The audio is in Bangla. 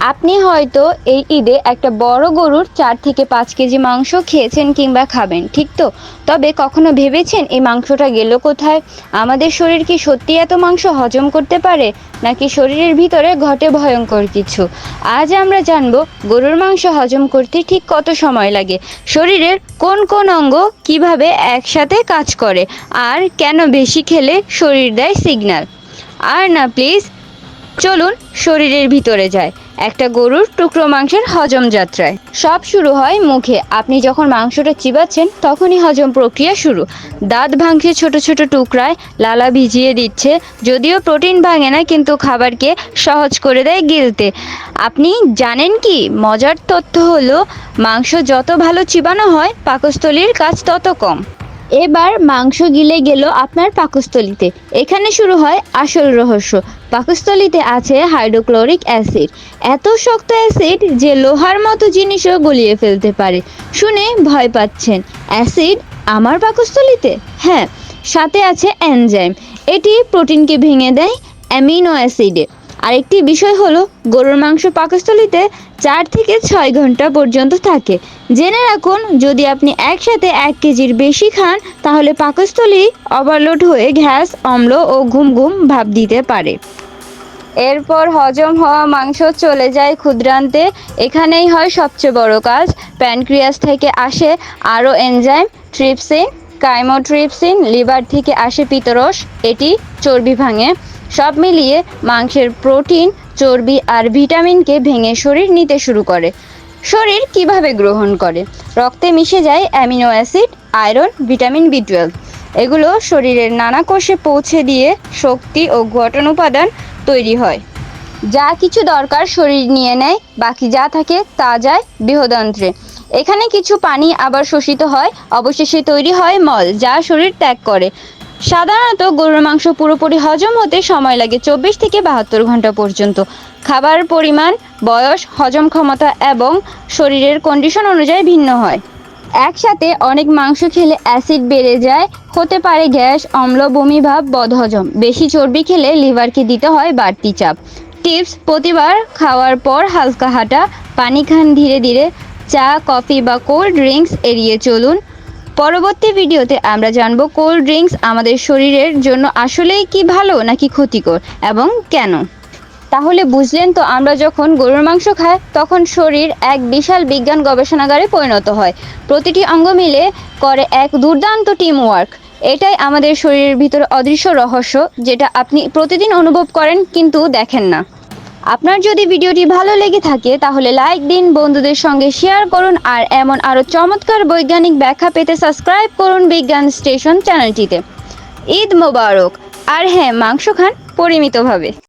আপনি হয়তো এই ঈদে একটা বড় গরুর চার থেকে পাঁচ কেজি মাংস খেয়েছেন কিংবা খাবেন, ঠিক তো? তবে কখনো ভেবেছেন এই মাংসটা গেল কোথায়? আমাদের শরীর কি সত্যি এত মাংস হজম করতে পারে? নাকি শরীরের ভিতরে ঘটে ভয়ঙ্কর কিছু? আজ আমরা জানব গরুর মাংস হজম করতে ঠিক কত সময় লাগে। শরীরের কোন কোন অঙ্গ কীভাবে একসাথে কাজ করে? আর কেন বেশি খেলে শরীর দেয় সিগন্যাল আর না প্লিজ চলুন শরীরের ভিতরে যায় একটা গরুর টুকরো মাংসের হজম যাত্রায়। সব শুরু হয় মুখে। আপনি যখন মাংসটা চিবাচ্ছেন, তখনই হজম প্রক্রিয়া শুরু। দাঁত ভাঙছে ছোট ছোট টুকরায়, লালা ভিজিয়ে দিচ্ছে। যদিও প্রোটিন ভাঙে না, কিন্তু খাবারকে সহজ করে দেয় গিলতে। আপনি জানেন কি? মজার তথ্য হলো, মাংস যত ভালো চিবানো হয়, পাকস্থলীর কাজ তত কম। এবার মাংস গিলে গেল আপনার পাকস্থলিতে। এখানে শুরু হয় আসল রহস্য। পাকস্থলিতে আছে হাইড্রোক্লোরিক অ্যাসিড। এত শক্ত অ্যাসিড যে লোহার মতো জিনিসও গলিয়ে ফেলতে পারে। শুনে ভয় পাচ্ছেন, অ্যাসিড আমার পাকস্থলিতে? হ্যাঁ সাথে আছে অ্যানজাইম এটি প্রোটিনকে ভেঙে দেয় অ্যামিনো অ্যাসিডে। আরেকটি বিষয় হলো, গরুর মাংস পাকস্থলিতে চার থেকে ছয় ঘণ্টা পর্যন্ত থাকে। জেনে রাখুন, যদি আপনি একসাথে এক কেজির বেশি খান, তাহলে পাকস্থলী ওভারলোড হয়ে গ্যাস, অম্ল ও ঘুম ঘুম ভাব দিতে পারে। এরপর হজম হওয়া মাংস চলে যায় ক্ষুদ্রান্তে। এখানেই হয় সবচেয়ে বড় কাজ। প্যানক্রিয়াস থেকে আসে আরও এনজাইম, ট্রিপসিন, কাইমোট্রিপসিন, লিভার থেকে আসে পিতরস এটি চর্বি ভাঙে। সব মিলিয়ে মাংসের প্রোটিন চর্বি আর ভিটামিনকে ভেঙে শরীর নিতে শুরু করে। শরীর কীভাবে গ্রহণ করে? রক্তে মিশে যায় amino acid, iron, vitamin B twelve. এগুলো শরীরের নানা কোষে পৌঁছে দিয়ে শক্তি ও গঠন উপাদান তৈরি হয়। যা কিছু দরকার শরীর নিয়ে নেয়, বাকি যা থাকে তা যায় বৃহদন্ত্রে। এখানে কিছু পানি আবার শোষিত হয়, অবশেষে তৈরি হয় মল, যা শরীর ত্যাগ করে। সাধারণত গরুর মাংস পুরোপুরি হজম হতে সময় লাগে চব্বিশ থেকে বাহাত্তর ঘণ্টা পর্যন্ত। খাবার পরিমাণ, বয়স, হজম ক্ষমতা এবং শরীরের কন্ডিশন অনুযায়ী ভিন্ন হয়। একসাথে অনেক মাংস খেলে অ্যাসিড বেড়ে যায়, হতে পারে গ্যাস, অম্ল, বমি ভাব, বদহজম। বেশি চর্বি খেলে লিভারকে দিতে হয় বাড়তি চাপ। টিপস, প্রতিবার খাওয়ার পর হালকা হাঁটা, পানি খান ধীরে ধীরে, চা, কফি বা কোল্ড ড্রিঙ্কস এড়িয়ে চলুন। পরবর্তী ভিডিওতে আমরা জানব কোল্ড ড্রিঙ্কস আমাদের শরীরের জন্য আসলেই কি ভালো নাকি ক্ষতিকর এবং কেন? তাহলে বুঝলেন তো, আমরা যখন গরুর মাংস খাই, তখন শরীর এক বিশাল বিজ্ঞান গবেষণাগারে পরিণত হয়। প্রতিটি অঙ্গ মিলে করে এক দুর্দান্ত টিম ওয়ার্ক এটাই আমাদের শরীরের ভিতরে অদৃশ্য রহস্য, যেটা আপনি প্রতিদিন অনুভব করেন কিন্তু দেখেন না। আপনার যদি ভিডিওটি ভালো লেগে থাকে, তাহলে লাইক দিন, বন্ধুদের সঙ্গে শেয়ার করুন, আর এমন আরও চমৎকার বৈজ্ঞানিক ব্যাখ্যা পেতে সাবস্ক্রাইব করুন বিজ্ঞান স্টেশন চ্যানেলটিতে। ঈদ মোবারক। আর হ্যাঁ মাংস খান পরিমিতভাবে।